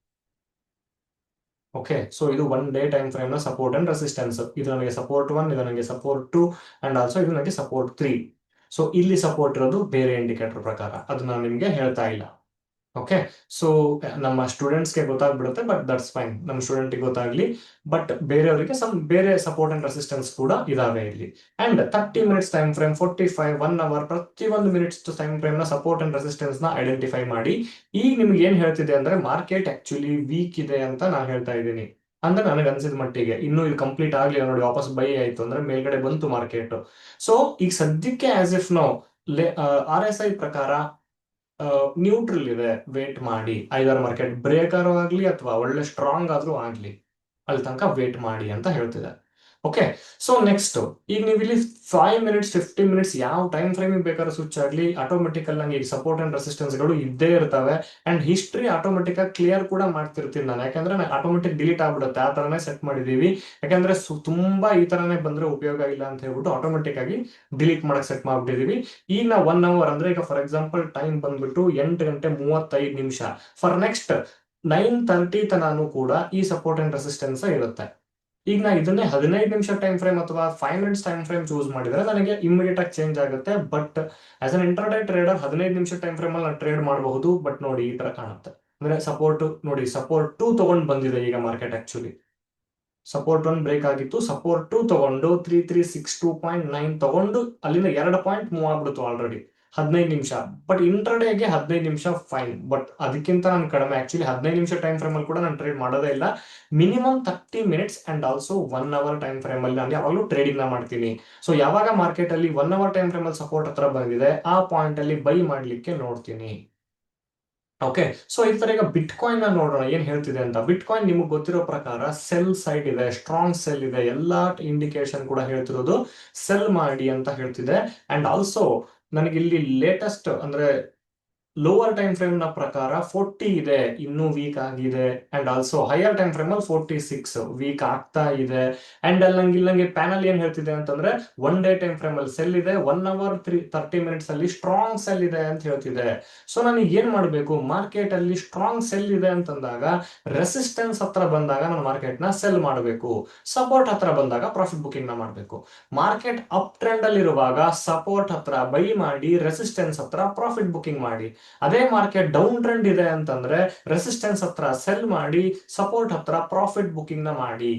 ಓಕೆ ಸೊ ಇದು ಒನ್ ಡೇ ಟೈಮ್ ಫ್ರೇಮ್ನ ಸಪೋರ್ಟ್ ಅಂಡ್ ರೆಸಿಸ್ಟೆನ್ಸ್ ಇದು ನನಗೆ ಸಪೋರ್ಟ್ ಒನ್ ಇದು ನನಗೆ ಸಪೋರ್ಟ್ ಟು ಅಂಡ್ ಆಲ್ಸೋ ಇದು ನನಗೆ ಸಪೋರ್ಟ್ ತ್ರೀ ಸೊ ಇಲ್ಲಿ ಸಪೋರ್ಟ್ ಇರೋದು ಬೇರೆ ಇಂಡಿಕೇಟರ್ ಪ್ರಕಾರ. ಅದು ನಾನು ನಿಮಗೆ ಹೇಳ್ತಾ ಇಲ್ಲ. ಓಕೆ ಸೊ ನಮ್ಮ ಸ್ಟೂಡೆಂಟ್ಸ್ಗೆ ಗೊತ್ತಾಗ್ಬಿಡುತ್ತೆ ಬಟ್ ದಟ್ಸ್ ಫೈನ್ ನಮ್ಮ ಸ್ಟೂಡೆಂಟ್ಗೆ ಗೊತ್ತಾಗ್ಲಿ ಬಟ್ ಬೇರೆಯವರಿಗೆ ಸಮ್ ಬೇರೆ ಸಪೋರ್ಟ್ ಅಂಡ್ ರೆಸಿಸ್ಟೆನ್ಸ್ ಕೂಡ ಇದಾವೆ ಇಲ್ಲಿ. And thirty minutes time frame forty five one hour ಒಂದು ಮಿನಿಟ್ಸ್ ಟೈಮ್ ಫ್ರೇಮ್ನ ಸಪೋರ್ಟ್ ಅಂಡ್ ರೆಸಿಸ್ಟೆನ್ಸ್ನ ಐಡೆಂಟಿಫೈ ಮಾಡಿ. ಈಗ ನಿಮ್ಗೆ ಏನ್ ಹೇಳ್ತಿದೆ ಅಂದ್ರೆ ಮಾರ್ಕೆಟ್ ಆಕ್ಚುಲಿ ವೀಕ್ ಇದೆ ಅಂತ ನಾನು ಹೇಳ್ತಾ ಇದ್ದೀನಿ. ಅಂದ್ರೆ ನನಗೆ ಅನ್ಸಿದ ಮಟ್ಟಿಗೆ, ಇನ್ನು ಇದು ಕಂಪ್ಲೀಟ್ ಆಗ್ಲಿಲ್ಲ ನೋಡಿ, ವಾಪಸ್ ಬೈ ಆಯ್ತು ಅಂದ್ರೆ ಮೇಲ್ಗಡೆ ಬಂತು ಮಾರ್ಕೆಟ್ ಸೊ ಈಗ ಸದ್ಯಕ್ಕೆ as of now R S I ಪ್ರಕಾರ ನ್ಯೂಟ್ರಲ್ ಇದೆ ವೇಟ್ ಮಾಡಿ. ಐದಾರು ಮಾರ್ಕೆಟ್ ಬ್ರೇಕರ್ ಆಗ್ಲಿ ಅಥವಾ ಒಳ್ಳೆ ಸ್ಟ್ರಾಂಗ್ ಆದ್ರೂ ಆಗ್ಲಿ, ಅಲ್ಲಿ ತನಕ ವೇಟ್ ಮಾಡಿ ಅಂತ ಹೇಳ್ತಿದೆ ಓಕೆ ಸೊ ನೆಕ್ಸ್ಟ್ ಈಗ ನೀವು ಇಲ್ಲಿ ಫೈವ್ ಮಿನಿಟ್ಸ್ ಫಿಫ್ಟಿ ಮಿನಿಟ್ಸ್ ಯಾವ ಟೈಮ್ ಫ್ರೇಮ್ ಬೇಕಾದ್ರೆ ಸ್ವಿಚ್ ಆಗಲಿ ಆಟೋಮೆಟಿಕಲ್ ನಂಗೆ ಈಗ ಸಪೋರ್ಟ್ ಅಂಡ್ ರೆಸಿಸ್ಟೆನ್ಸ್ಗಳು ಇದ್ದೇ ಇರ್ತವೆ. ಅಂಡ್ ಹಿಸ್ಟ್ರಿ ಆಟೋಮೆಟಿಕ್ ಆಗಿ ಕ್ಲಿಯರ್ ಕೂಡ ಮಾಡ್ತಿರ್ತೀನಿ ನಾನು. ಯಾಕಂದ್ರೆ ಆಟೋಮೆಟಿಕ್ ಡಿಲೀಟ್ ಆಗ್ಬಿಡುತ್ತೆ. ಆ ತರನೇ ಸೆಟ್ ಮಾಡಿದೀವಿ. ಯಾಕಂದ್ರೆ ತುಂಬಾ ಈ ತರನೇ ಬಂದ್ರೆ ಉಪಯೋಗ ಇಲ್ಲ ಅಂತ ಹೇಳ್ಬಿಟ್ಟು ಆಟೋಮೆಟಿಕ್ ಆಗಿ ಡಿಲೀಟ್ ಮಾಡಕ್ ಸೆಟ್ ಮಾಡ್ಬಿಟ್ಟಿದೀವಿ. ಈಗ ನಾವು ಒನ್ ಅವರ್ ಅಂದ್ರೆ ಈಗ ಫಾರ್ ಎಕ್ಸಾಂಪಲ್ ಟೈಮ್ ಬಂದ್ಬಿಟ್ಟು ಎಂಟು ಗಂಟೆ ಮೂವತ್ತೈದು ನಿಮಿಷ. ಫಾರ್ ನೆಕ್ಸ್ಟ್ ನೈನ್ ತರ್ಟಿ ತನಾನು ಕೂಡ ಈ ಸಪೋರ್ಟ್ ಅಂಡ್ ರೆಸಿಸ್ಟೆನ್ಸ್ ಇರುತ್ತೆ. ಈಗ ನಾ ಇದನ್ನೇ ಹದಿನೈದು ನಿಮಿಷ ಟೈಮ್ ಫ್ರೇಮ್ ಅಥವಾ five minutes time frame choose ಮಾಡಿದ್ರೆ ನನಗೆ ಇಮಿಡಿಯೇಟ್ ಆಗಿ ಚೇಂಜ್ ಆಗುತ್ತೆ. But as an intraday trader ಹದಿನೈದು ನಿಮಿಷ ಟೈಮ್ ಫ್ರೇಮ್ ಅಲ್ಲಿ ನಾನು ಟ್ರೇಡ್ ಮಾಡಬಹುದು. ಬಟ್ ನೋಡಿ ಈ ತರ ಕಾಣುತ್ತೆ. ಅಂದ್ರೆ ಸಪೋರ್ಟ್ ನೋಡಿ ಸಪೋರ್ಟ್ ಟೂ ತಗೊಂಡ್ ಬಂದಿದೆ ಈಗ market actually support one break ಆಗಿತ್ತು. ಸಪೋರ್ಟ್ ಟೂ ತಗೊಂಡು three three six two point nine ತಗೊಂಡು ಅಲ್ಲಿಂದ ಎರಡು ಪಾಯಿಂಟ್ ಮೂವ್ ಆಗ್ಬಿಡ್ತು ಆಲ್ರೆಡಿ ಹದಿನೈದು ನಿಮಿಷ. ಬಟ್ ಇಂಟರ್ಡೇಗೆ ಹದಿನೈದು ನಿಮಿಷ ಫೈನ್ ಬಟ್ ಅದಕ್ಕಿಂತ ನಾನು ಕಡಿಮೆ ಆಕ್ಚುಲಿ ಹದಿನೈದು ನಿಮಿಷ ಟೈಮ್ ಫ್ರೇಮ್ ಅಲ್ಲಿ ಕೂಡ ನಾನು ಟ್ರೇಡ್ ಮಾಡೋದೇ ಇಲ್ಲ. Minimum thirty minutes and also one hour time frame ಅಲ್ಲಿ ನಾನು ಯಾವಾಗಲೂ ಟ್ರೇಡಿಂಗ್ನ ಮಾಡ್ತೀನಿ. ಸೊ ಯಾವಾಗ ಮಾರ್ಕೆಟ್ ಅಲ್ಲಿ ಒನ್ ಅವರ್ ಟೈಮ್ ಫ್ರೇಮ್ ಅಲ್ಲಿ ಸಪೋರ್ಟ್ ಹತ್ರ ಬಂದಿದೆ, ಆ ಪಾಯಿಂಟ್ ಅಲ್ಲಿ ಬೈ ಮಾಡ್ಲಿಕ್ಕೆ ನೋಡ್ತೀನಿ. ಓಕೆ ಸೊ ಈ ತರ ಈಗ ಬಿಟ್ ಕಾಯಿನ್ನ ನೋಡೋಣ. ಏನ್ ಹೇಳ್ತಿದೆ ಅಂತ. ಬಿಟ್ ಕಾಯಿನ್ ನಿಮಗೆ ಗೊತ್ತಿರೋ ಪ್ರಕಾರ ಸೆಲ್ ಸೈಡ್ ಇದೆ ಸ್ಟ್ರಾಂಗ್ ಸೆಲ್ ಇದೆ. ಎಲ್ಲಾ ಇಂಡಿಕೇಶನ್ ಕೂಡ ಹೇಳ್ತಿರೋದು ಸೆಲ್ ಮಾಡಿ ಅಂತ ಹೇಳ್ತಿದೆ. ಅಂಡ್ ಆಲ್ಸೋ ನನಗೆ ಇಲ್ಲಿ ಲೇಟೆಸ್ಟ್ ಅಂದ್ರೆ ಲೋವರ್ ಟೈಮ್ ಫ್ರೇಮ್ನ ಪ್ರಕಾರ ಫೋರ್ಟಿ ಇದೆ, ಇನ್ನೂ ವೀಕ್ ಆಗಿದೆ and also higher time frame ಅಲ್ಲಿ ಫೋರ್ಟಿ ಸಿಕ್ಸ್ ವೀಕ್ ಆಗ್ತಾ ಇದೆ. ಅಂಡ್ ಅಲ್ಲಿ ನಂಗೆ ಇಲ್ಲಂಗೆ ಪ್ಯಾನಲ್ ಏನ್ ಹೇಳ್ತಿದೆ ಅಂತಂದ್ರೆ ಒನ್ ಡೇ ಟೈಮ್ ಫ್ರೇಮ್ ಅಲ್ಲಿ ಸೆಲ್ ಇದೆ one hour three thirty minutes ಅಲ್ಲಿ ಸ್ಟ್ರಾಂಗ್ ಸೆಲ್ ಇದೆ ಅಂತ ಹೇಳ್ತಿದೆ. ಸೊ ನನಗೆ ಏನ್ ಮಾಡಬೇಕು? ಮಾರ್ಕೆಟ್ ಅಲ್ಲಿ ಸ್ಟ್ರಾಂಗ್ ಸೆಲ್ ಇದೆ ಅಂತಂದಾಗ ರೆಸಿಸ್ಟೆನ್ಸ್ ಹತ್ರ ಬಂದಾಗ ನಾನು ಮಾರ್ಕೆಟ್ನ ಸೆಲ್ ಮಾಡಬೇಕು. ಸಪೋರ್ಟ್ ಹತ್ರ ಬಂದಾಗ ಪ್ರಾಫಿಟ್ ಬುಕಿಂಗ್ನ ಮಾಡಬೇಕು. ಮಾರ್ಕೆಟ್ ಅಪ್ ಟ್ರೆಂಡ್ ಅಲ್ಲಿ ಇರುವಾಗ ಸಪೋರ್ಟ್ ಹತ್ರ ಬೈ ಮಾಡಿ ರೆಸಿಸ್ಟೆನ್ಸ್ ಹತ್ರ ಪ್ರಾಫಿಟ್ ಬುಕಿಂಗ್ ಮಾಡಿ. ಅದೇ ಮಾರ್ಕೆಟ್ ಡೌನ್ ಟ್ರೆಂಡ್ ಇದೆ ಅಂತಂದ್ರೆ ರೆಸಿಸ್ಟೆನ್ಸ್ ಹತ್ರ ಸೆಲ್ ಮಾಡಿ ಸಪೋರ್ಟ್ ಹತ್ರ ಪ್ರಾಫಿಟ್ ಬುಕಿಂಗ್ನ ಮಾಡಿ.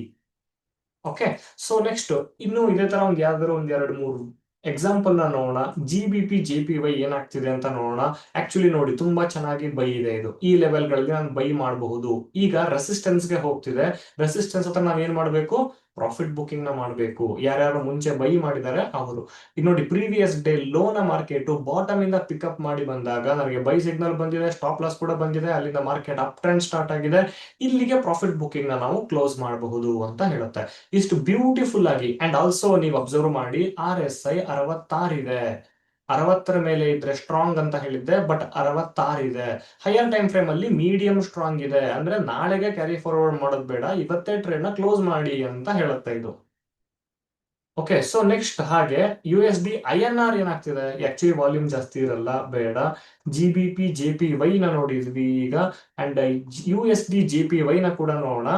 ಓಕೆ ಸೊ ನೆಕ್ಸ್ಟ್ ಇನ್ನು ಇದೇ ತರ ಒಂದ್ ಯಾವ್ದಾದ್ರು ಒಂದ್ ಎರಡು ಮೂರು ಎಕ್ಸಾಂಪಲ್ನ ನೋಡೋಣ. G B P J P Y ಏನಾಗ್ತಿದೆ ಅಂತ ನೋಡೋಣ. ಆಕ್ಚುಲಿ ನೋಡಿ, ತುಂಬಾ ಚೆನ್ನಾಗಿ ಬೈ ಇದೆ ಇದು. ಈ ಲೆವೆಲ್ ಗಳಿಗೆ ನಾನು ಬೈ ಮಾಡಬಹುದು. ಈಗ ರೆಸಿಸ್ಟೆನ್ಸ್ಗೆ ಹೋಗ್ತಿದೆ. ರೆಸಿಸ್ಟೆನ್ಸ್ ಹತ್ರ ನಾವ್ ಏನ್ ಮಾಡಬೇಕು? ಪ್ರಾಫಿಟ್ ಬುಕಿಂಗ್ನ ಮಾಡಬೇಕು. ಯಾರ್ಯಾರು ಮುಂಚೆ ಬೈ ಮಾಡಿದ್ದಾರೆ ಅವರು ಈಗ ನೋಡಿ ಪ್ರೀವಿಯಸ್ ಡೇ ಲೋನ ಮಾರ್ಕೆಟ್ ಬಾಟಮ್ ಇಂದ ಪಿಕಪ್ ಮಾಡಿ ಬಂದಾಗ ನನಗೆ ಬೈ ಸಿಗ್ನಲ್ ಬಂದಿದೆ ಸ್ಟಾಪ್ ಲಾಸ್ ಕೂಡ ಬಂದಿದೆ, ಅಲ್ಲಿಂದ ಮಾರ್ಕೆಟ್ ಅಪ್ ಟ್ರೆಂಡ್ ಸ್ಟಾರ್ಟ್ ಆಗಿದೆ. ಇಲ್ಲಿಗೆ ಪ್ರಾಫಿಟ್ ಬುಕಿಂಗ್ನ ನಾವು ಕ್ಲೋಸ್ ಮಾಡಬಹುದು ಅಂತ ಹೇಳುತ್ತೆ. ಇಷ್ಟು ಬ್ಯೂಟಿಫುಲ್ ಆಗಿ ಅಂಡ್ ಆಲ್ಸೋ ನೀವು ಅಬ್ಸರ್ವ್ ಮಾಡಿ ಆರ್ ಎಸ್ ಐ ಅರವತ್ತಾರಿದೆ ಅರವತ್ತರ ಮೇಲೆ ಇದ್ರೆ ಸ್ಟ್ರಾಂಗ್ ಅಂತ ಹೇಳಿದ್ದೆ ಬಟ್ ಅರವತ್ತಾರಿದೆ ಹೈಯರ್ ಟೈಮ್ ಫ್ರೇಮ್ ಅಲ್ಲಿ ಮೀಡಿಯಂ ಸ್ಟ್ರಾಂಗ್ ಇದೆ. ಅಂದ್ರೆ ನಾಳೆಗೆ ಕ್ಯಾರಿ ಫಾರ್ವರ್ಡ್ ಮಾಡೋದ್ ಬೇಡ, ಇವತ್ತೇ ಟ್ರೇಡ್ನ ಕ್ಲೋಸ್ ಮಾಡಿ ಅಂತ ಹೇಳುತ್ತೆ ಇದು ಓಕೆ ಸೊ ನೆಕ್ಸ್ಟ್ ಹಾಗೆ U S D I N R ಏನಾಗ್ತಿದೆ? ಆಕ್ಚುಲಿ ವಾಲ್ಯೂಮ್ ಜಾಸ್ತಿ ಇರಲ್ಲ, ಬೇಡ. G B P J P Y ನ ನೋಡಿದ್ವಿ ಈಗ. And U S D J P Y ನ ಕೂಡ ನೋಡೋಣ.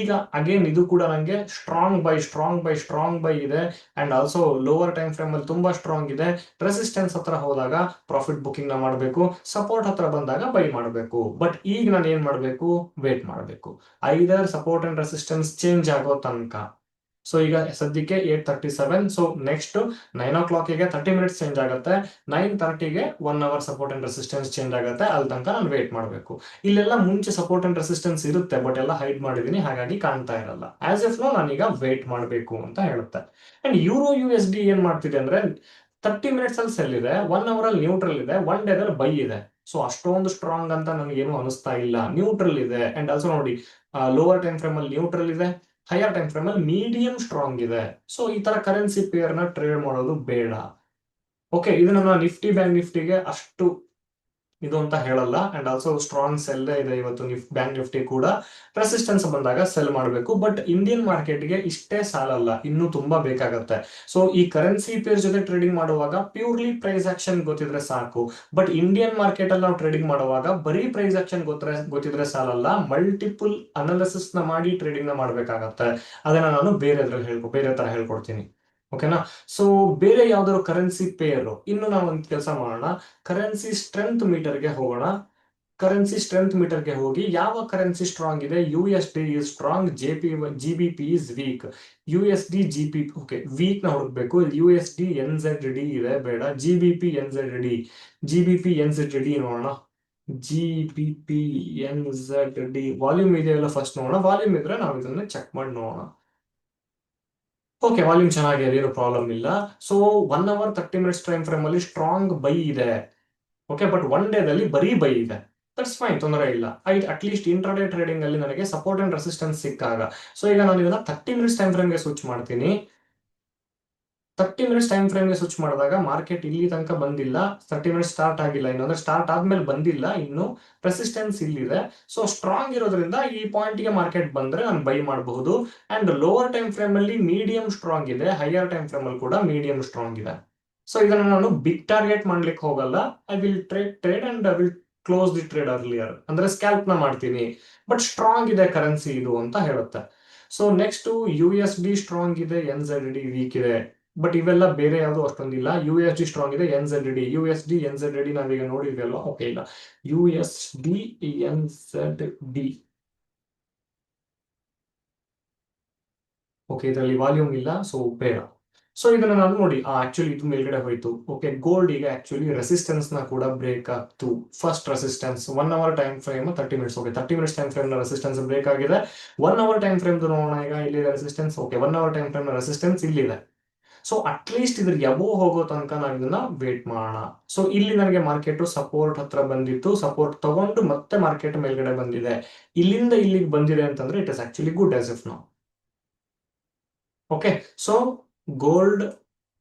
ಈಗ ಅಗೇನ್ ಇದು ಕೂಡ ನಂಗೆ strong buy strong buy strong buy ಇದೆ. And also lower time frame ಅಲ್ಲಿ ತುಂಬಾ ಸ್ಟ್ರಾಂಗ್ ಇದೆ. ರೆಸಿಸ್ಟೆನ್ಸ್ ಹತ್ರ ಹೋದಾಗ ಪ್ರಾಫಿಟ್ ಬುಕಿಂಗ್ನ ಮಾಡಬೇಕು. ಸಪೋರ್ಟ್ ಹತ್ರ ಬಂದಾಗ ಬೈ ಮಾಡಬೇಕು. ಬಟ್ ಈಗ ನಾನು ಏನ್ ಮಾಡಬೇಕು? ವೇಟ್ ಮಾಡಬೇಕು. Either support and resistance change ಆಗೋ ತನಕ. ಸೊ ಈಗ ಸದ್ಯಕ್ಕೆ at thirty seven so next nine ಓ ಕ್ಲಾಕಿಗೆ ತರ್ಟಿ ಮಿನಿಟ್ಸ್ ಚೇಂಜ್ ಆಗುತ್ತೆ. ನೈನ್ ತರ್ಟಿಗೆ one hour support and resistance change ಆಗುತ್ತೆ. ಅಲ್ಲಿ ತನಕ ನಾನು ವೇಟ್ ಮಾಡಬೇಕು. ಇಲ್ಲೆಲ್ಲ ಮುಂಚೆ ಸಪೋರ್ಟ್ ಅಂಡ್ ರೆಸಿಸ್ಟೆನ್ಸ್ ಇರುತ್ತೆ ಬಟ್ ಎಲ್ಲ ಹೈಡ್ ಮಾಡಿದೀನಿ, ಹಾಗಾಗಿ ಕಾಣ್ತಾ ಇರಲ್ಲ. ಆಸ್ ಎಫ್ ನೋ ನಾನೀಗ ವೇಟ್ ಮಾಡಬೇಕು ಅಂತ ಹೇಳುತ್ತೆ. And euro U S D ಏನ್ ಮಾಡ್ತಿದೆ ಅಂದ್ರೆ ತರ್ಟಿ ಮಿನಿಟ್ಸ್ ಅಲ್ಲಿ ಸೆಲ್ ಇದೆ ಒನ್ ಅವರ್ ಅಲ್ಲಿ ನ್ಯೂಟ್ರಲ್ ಇದೆ ಒನ್ ಡೇ ಅಲ್ಲಿ ಬೈ ಇದೆ. ಸೊ ಅಷ್ಟೊಂದು ಸ್ಟ್ರಾಂಗ್ ಅಂತ ನನಗೇನು ಅನಿಸ್ತಾ ಇಲ್ಲ. ನ್ಯೂಟ್ರಲ್ ಇದೆ. ಅಂಡ್ ಆಲ್ಸೋ ನೋಡಿ ಲೋವರ್ ಟೈಮ್ ಫ್ರೇಮ್ ಅಲ್ಲಿ ನ್ಯೂಟ್ರಲ್ ಇದೆ. ಹೈಯರ್ ಟೈಮ್ ಫ್ರೇಮ್ ಅಲ್ಲಿ ಮೀಡಿಯಂ ಸ್ಟ್ರಾಂಗ್ ಇದೆ. ಸೊ ಈ ತರ ಕರೆನ್ಸಿ ಪೇರ್ನ ಟ್ರೇಡ್ ಮಾಡೋದು ಬೇಡ. ಓಕೆ ಇದು ನಮ್ಮ ನಿಫ್ಟಿ ಬ್ಯಾಂಕ್ ನಿಫ್ಟಿಗೆ ಅಷ್ಟು ಇದು ಅಂತ ಹೇಳಲ್ಲ. ಅಂಡ್ ಆಲ್ಸೋ ಸ್ಟ್ರಾಂಗ್ ಸೆಲ್ ಇದೆ ಇವತ್ತು ಬ್ಯಾಂಕ್ ನಿಫ್ಟಿ ಕೂಡ. ರೆಸಿಸ್ಟೆನ್ಸ್ ಬಂದಾಗ ಸೆಲ್ ಮಾಡಬೇಕು. ಬಟ್ ಇಂಡಿಯನ್ ಮಾರ್ಕೆಟ್ಗೆ ಇಷ್ಟೇ ಸಾಲಲ್ಲ. ಇನ್ನೂ ತುಂಬಾ ಬೇಕಾಗತ್ತೆ. ಸೊ ಈ ಕರೆನ್ಸಿ ಪೇರ್ ಜೊತೆ ಟ್ರೇಡಿಂಗ್ ಮಾಡುವಾಗ ಪ್ಯೂರ್ಲಿ ಪ್ರೈಸ್ ಆಕ್ಷನ್ ಗೊತ್ತಿದ್ರೆ ಸಾಕು. ಬಟ್ ಇಂಡಿಯನ್ ಮಾರ್ಕೆಟ್ ಅಲ್ಲಿ ನಾವು ಟ್ರೇಡಿಂಗ್ ಮಾಡುವಾಗ ಬರೀ ಪ್ರೈಸ್ ಆಕ್ಷನ್ ಗೊತ್ತಿದ್ರೆ ಗೊತ್ತಿದ್ರೆ ಸಾಲಲ್ಲ. ಮಲ್ಟಿಪಲ್ ಅನಾಲಿಸಿಸ್ನ ಮಾಡಿ ಟ್ರೇಡಿಂಗ್ನ ಮಾಡ್ಬೇಕಾಗತ್ತೆ. ಅದನ್ನ ನಾನು ಬೇರೆ ಹೇಳ್ಕೊ, ಬೇರೆ ತರ ಹೇಳ್ಕೊಡ್ತೀನಿ. ಓಕೆನಾ ಸೊ ಬೇರೆ ಯಾವ್ದಾದ್ರು ಕರೆನ್ಸಿ ಪೇರ್ ಇನ್ನು ನಾವು ಒಂದು ಕೆಲಸ ಮಾಡೋಣ. ಕರೆನ್ಸಿ ಸ್ಟ್ರೆಂತ್ ಮೀಟರ್ಗೆ ಹೋಗೋಣ. ಕರೆನ್ಸಿ ಸ್ಟ್ರೆಂತ್ ಮೀಟರ್ಗೆ ಹೋಗಿ, ಯಾವ ಕರೆನ್ಸಿ ಸ್ಟ್ರಾಂಗ್ ಇದೆ? U S D is strong J P G B P is weak U S D G P okay ವೀಕ್ನ ಹುಡುಕ್ಬೇಕು. U S D N Z D ಇದೆ, ಬೇಡ. G B P N Z D G B P N Z D ನೋಡೋಣ. G B P N Z D volume ಇದೆಯಲ್ಲ ಫಸ್ಟ್ ನೋಡೋಣ. ವಾಲ್ಯೂಮ್ ಇದ್ರೆ ನಾವು ಇದನ್ನ ಚೆಕ್ ಮಾಡಿ ನೋಡೋಣ. ಓಕೆ ವಾಲ್ಯೂಮ್ ಚೆನ್ನಾಗಿದೆ ಏನು ಪ್ರಾಬ್ಲಮ್ ಇಲ್ಲ. So one hour thirty minutes time frame ಅಲ್ಲಿ ಸ್ಟ್ರಾಂಗ್ ಬೈ ಇದೆ. ಓಕೆ ಬಟ್ ಒನ್ ಡೇದಲ್ಲಿ ಬರೀ ಬೈ ಇದೆ. ದಟ್ಸ್ ಫೈನ್ ತೊಂದರೆ ಇಲ್ಲ. ಐ ಅಟ್ಲೀಸ್ಟ್ ಇಂಟ್ರಾಡೇ ಟ್ರೇಡಿಂಗ್ ಅಲ್ಲಿ ನನಗೆ ಸಪೋರ್ಟ್ ಅಂಡ್ ರೆಸಿಸ್ಟೆನ್ಸ್ ಸಿಕ್ಕಾಗ. ಸೊ ಈಗ ನಾನು ಇದನ್ನ ತರ್ಟಿ ಮಿನಿಟ್ಸ್ ಟೈಮ್ ಫ್ರೇಮ್ಗೆ ಸ್ವಿಚ್ ಮಾಡ್ತೀನಿ. ತರ್ಟಿ ಮಿನಿಟ್ಸ್ ಟೈಮ್ ಫ್ರೇಮ್ಗೆ ಸ್ವಿಚ್ ಮಾಡಿದಾಗ ಮಾರ್ಕೆಟ್ ಇಲ್ಲಿ ತನಕ ಬಂದಿಲ್ಲ. ತರ್ಟಿ ಮಿನಿಟ್ಸ್ ಸ್ಟಾರ್ಟ್ ಆಗಿಲ್ಲ. ಇನ್ನು ಅಂದ್ರೆ ಸ್ಟಾರ್ಟ್ ಆದ್ಮೇಲೆ ಬಂದಿಲ್ಲ. ಇನ್ನು ಪ್ರೆಸಿಸ್ಟೆನ್ಸ್ ಇಲ್ಲಿದೆ. ಸೊ ಸ್ಟ್ರಾಂಗ್ ಇರೋದ್ರಿಂದ ಈ ಪಾಯಿಂಟ್ಗೆ ಮಾರ್ಕೆಟ್ ಬಂದ್ರೆ ನಾನು ಬೈ ಮಾಡಬಹುದು. ಅಂಡ್ ಲೋವರ್ ಟೈಮ್ ಫ್ರೇಮ್ ಅಲ್ಲಿ ಮೀಡಿಯಂ ಸ್ಟ್ರಾಂಗ್ ಇದೆ. ಹೈಯರ್ ಟೈಮ್ ಫ್ರೇಮ್ ಅಲ್ಲಿ ಕೂಡ ಮೀಡಿಯಂ ಸ್ಟ್ರಾಂಗ್ ಇದೆ. ಸೊ ಇದನ್ನ ನಾನು ಬಿಗ್ ಟಾರ್ಗೆಟ್ ಮಾಡ್ಲಿಕ್ಕೆ ಹೋಗಲ್ಲ. I will trade trade and I will close the trade earlier ಅಂದ್ರೆ ಸ್ಕ್ಯಾಲ್ಪ್ನ ಮಾಡ್ತೀನಿ. ಬಟ್ ಸ್ಟ್ರಾಂಗ್ ಇದೆ ಕರೆನ್ಸಿ ಇದು ಅಂತ ಹೇಳುತ್ತೆ. So next U S D strong ಇದೆ. ಎನ್ ಝೆಡ್ ಡಿ ವೀಕ್ ಇದೆ. ಬಟ್ ಇವೆಲ್ಲ ಬೇರೆ ಯಾವುದು ಅಷ್ಟೊಂದಿಲ್ಲ. ಯು ಎಸ್ ಡಿ ಸ್ಟ್ರಾಂಗ್ ಇದೆ N Z D U S D N Z D ನಾವೀಗ ನೋಡಿದ್ವಲ್ಲ ಓಕೆ ಇಲ್ಲ. U S D N Z D okay ಇದರಲ್ಲಿ ವಾಲ್ಯೂಮ್ ಇಲ್ಲ ಸೊ ಬೇಡ. ಸೊ ಇದನ್ನ ನಾನು ನೋಡಿ. ಆಕ್ಚುಲಿ ಇದು ಮೇಲ್ಗಡೆ ಹೋಯ್ತು. ಓಕೆ ಗೋಲ್ಡ್ ಈಗ ಆಕ್ಚುಲಿ ರೆಸಿಸ್ಟೆನ್ಸ್ನ ಕೂಡ break ಆಗ್ತು. First resistance one hour time frame thirty minutes okay thirty minutes time ಫ್ರೇಮ್ನ resistance break ಆಗಿದೆ. ಒನ್ ಅವರ್ ಟೈಮ್ ಫ್ರೇಮ್ ನೋಡೋಣ ಈಗ ಇಲ್ಲಿ resistance okay one hour time frame resistance ಇಲ್ಲಿದೆ. ಸೊ ಅಟ್ಲೀಸ್ಟ್ ಇದ್ರ ಯಾವೋ ಹೋಗೋ ತನಕ ನಾನು ಇದನ್ನ ವೇಟ್ ಮಾಡೋಣ. ಸೊ ಇಲ್ಲಿ ನನಗೆ ಮಾರ್ಕೆಟ್ ಸಪೋರ್ಟ್ ಹತ್ರ ಬಂದಿತ್ತು. ಸಪೋರ್ಟ್ ತಗೊಂಡು ಮತ್ತೆ ಮಾರ್ಕೆಟ್ ಮೇಲ್ಗಡೆ ಬಂದಿದೆ. ಇಲ್ಲಿಂದ ಇಲ್ಲಿಗೆ ಬಂದಿದೆ ಅಂತಂದ್ರೆ it is actually good as if ನಾವು ಓಕೆ ಸೊ ಗೋಲ್ಡ್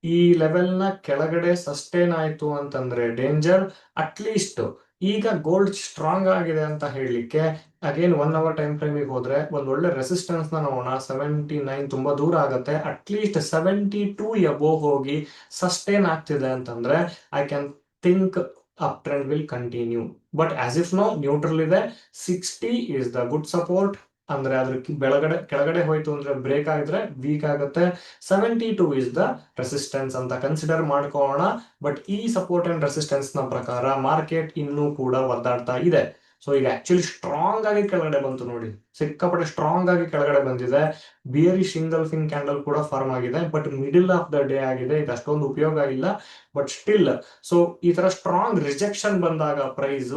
ಈ ಲೆವೆಲ್ನ ಕೆಳಗಡೆ ಸಸ್ಟೇನ್ ಆಯ್ತು ಅಂತಂದ್ರೆ ಡೇಂಜರ್ ಅಟ್ಲೀಸ್ಟ್ ಈಗ ಗೋಲ್ಡ್ ಸ್ಟ್ರಾಂಗ್ ಆಗಿದೆ ಅಂತ ಹೇಳಲಿಕ್ಕೆ ಅಗೇನ್ ಒನ್ ಅವರ್ ಟೈಮ್ ಫ್ರೇಮಿಗೆ ಹೋದ್ರೆ ಒಂದ್ ಒಳ್ಳೆ ರೆಸಿಸ್ಟೆನ್ಸ್ನ ನೋಡೋಣ. ಸೆವೆಂಟಿ ನೈನ್ ತುಂಬಾ ದೂರ ಆಗುತ್ತೆ. At least seventy two above ಹೋಗಿ ಸಸ್ಟೈನ್ ಆಗ್ತಿದೆ ಅಂತಂದ್ರೆ I can think up trend will continue but as of now neutral ಇದೆ. Sixty is the good support ಅಂದ್ರೆ ಅದ್ರ ಬೆಳಗಡೆ ಕೆಳಗಡೆ ಹೋಯ್ತು ಅಂದ್ರೆ ಬ್ರೇಕ್ ಆಗಿದ್ರೆ ವೀಕ್ ಆಗುತ್ತೆ. Seventy two is the resistance ಅಂತ ಕನ್ಸಿಡರ್ ಮಾಡ್ಕೊಳ್ಳೋಣ. ಬಟ್ ಈ ಸಪೋರ್ಟ್ ಅಂಡ್ ರೆಸಿಸ್ಟೆನ್ಸ್ನ ಪ್ರಕಾರ ಮಾರ್ಕೆಟ್ ಇನ್ನೂ ಕೂಡ ಒದ್ದಾಡ್ತಾ ಇದೆ. ಸೊ ಈಗ ಆಕ್ಚುಲಿ ಸ್ಟ್ರಾಂಗ್ ಆಗಿ ಕೆಳಗಡೆ ಬಂತು ನೋಡಿ. ಸಿಕ್ಕಾಪಟ್ಟೆ ಸ್ಟ್ರಾಂಗ್ ಆಗಿ ಕೆಳಗಡೆ ಬಂದಿದೆ. ಬಿಯರಿ ಸಿಂಗಲ್ ಫಿಂಗ್ ಕ್ಯಾಂಡಲ್ ಕೂಡ ಫಾರ್ಮ್ ಆಗಿದೆ. But middle of the day ಆಗಿದೆ. ಇದು ಅಷ್ಟೊಂದು ಉಪಯೋಗ ಇಲ್ಲ ಬಟ್ ಸ್ಟಿಲ್ ಸೊ ಈ ತರ ಸ್ಟ್ರಾಂಗ್ ರಿಜೆಕ್ಷನ್ ಬಂದಾಗ ಪ್ರೈಸ್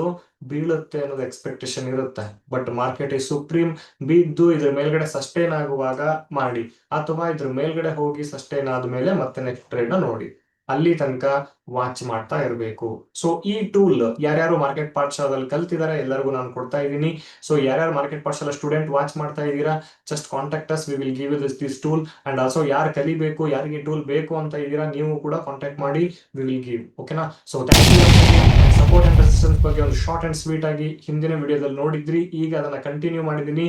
ಬೀಳುತ್ತೆ ಅನ್ನೋದು ಎಕ್ಸ್ಪೆಕ್ಟೇಷನ್ ಇರುತ್ತೆ. ಬಟ್ ಮಾರ್ಕೆಟ್ ಈ ಸುಪ್ರೀಂ ಬಿದ್ದು ಇದ್ರ ಮೇಲ್ಗಡೆ ಸಸ್ಟೈನ್ ಆಗುವಾಗ ಮಾಡಿ. ಅಥವಾ ಇದ್ರ ಮೇಲ್ಗಡೆ ಹೋಗಿ ಸಸ್ಟೈನ್ ಆದ್ಮೇಲೆ ಮತ್ತೆ ನೆಕ್ಸ್ಟ್ ಟ್ರೇಡ್ ನೋಡಿ. ಅಲ್ಲಿ ತನಕ ವಾಚ್ ಮಾಡ್ತಾ ಇರಬೇಕು. ಸೊ ಈ ಟೂಲ್ ಯಾರ್ಯಾರು ಮಾರ್ಕೆಟ್ ಪಾಠಶಾಲದಲ್ಲಿ ಕಲ್ತಿದ್ದಾರೆ ಎಲ್ಲರಿಗೂ ನಾನು ಕೊಡ್ತಾ ಇದ್ದೀನಿ. ಸೊ ಯಾರ್ಯಾರು ಮಾರ್ಕೆಟ್ ಪಾಠಶಾಲೆ ಸ್ಟೂಡೆಂಟ್ ವಾಚ್ ಮಾಡ್ತಾ ಇದ್ದೀರಾ just contact us we will give this this tool and also ಯಾರು ಕಲಿಬೇಕು, ಯಾರಿಗೆ ಟೂಲ್ ಬೇಕು ಅಂತ ಇದ್ದೀರಾ, ನೀವು ಕೂಡ ಕಾಂಟ್ಯಾಕ್ಟ್ ಮಾಡಿ ವಿ ವಿಲ್ ಗಿವ್ ಓಕೆನಾ so thank you support and assistance ಬಗ್ಗೆ ಒಂದು ಶಾರ್ಟ್ ಅಂಡ್ ಸ್ವೀಟ್ ಆಗಿ ಹಿಂದಿನ ವಿಡಿಯೋದಲ್ಲಿ ನೋಡಿದ್ರಿ. ಈಗ ಅದನ್ನ ಕಂಟಿನ್ಯೂ ಮಾಡಿದ್ದೀನಿ.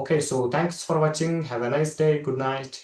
Okay so thanks for watching have a nice day good night